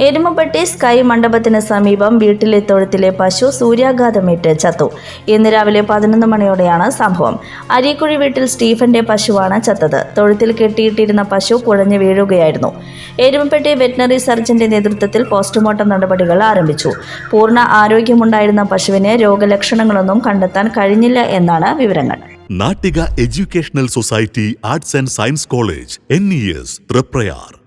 Erumapetty sky മണ്ഡപത്തിന് സമീപം വീട്ടിലെ തൊഴുത്തിലെ പശു സൂര്യാഘാതമേറ്റ് ചത്തു. ഇന്ന് രാവിലെ പതിനൊന്ന് മണിയോടെയാണ് സംഭവം. അരീക്കുഴി വീട്ടിൽ സ്റ്റീഫന്റെ പശുവാണ് ചത്തത്. തൊഴുത്തിൽ കെട്ടിയിട്ടിരുന്ന പശു കുഴഞ്ഞു വീഴുകയായിരുന്നു. എരുമപ്പെട്ടി വെറ്റിനറി സർജന്റെ നേതൃത്വത്തിൽ പോസ്റ്റ്മോർട്ടം നടപടികൾ ആരംഭിച്ചു. പൂർണ ആരോഗ്യമുണ്ടായിരുന്ന പശുവിന് രോഗലക്ഷണങ്ങളൊന്നും കണ്ടെത്താൻ കഴിഞ്ഞില്ല എന്നാണ് വിവരങ്ങൾ. Nattika educational society arts and science college N E S Triprayar.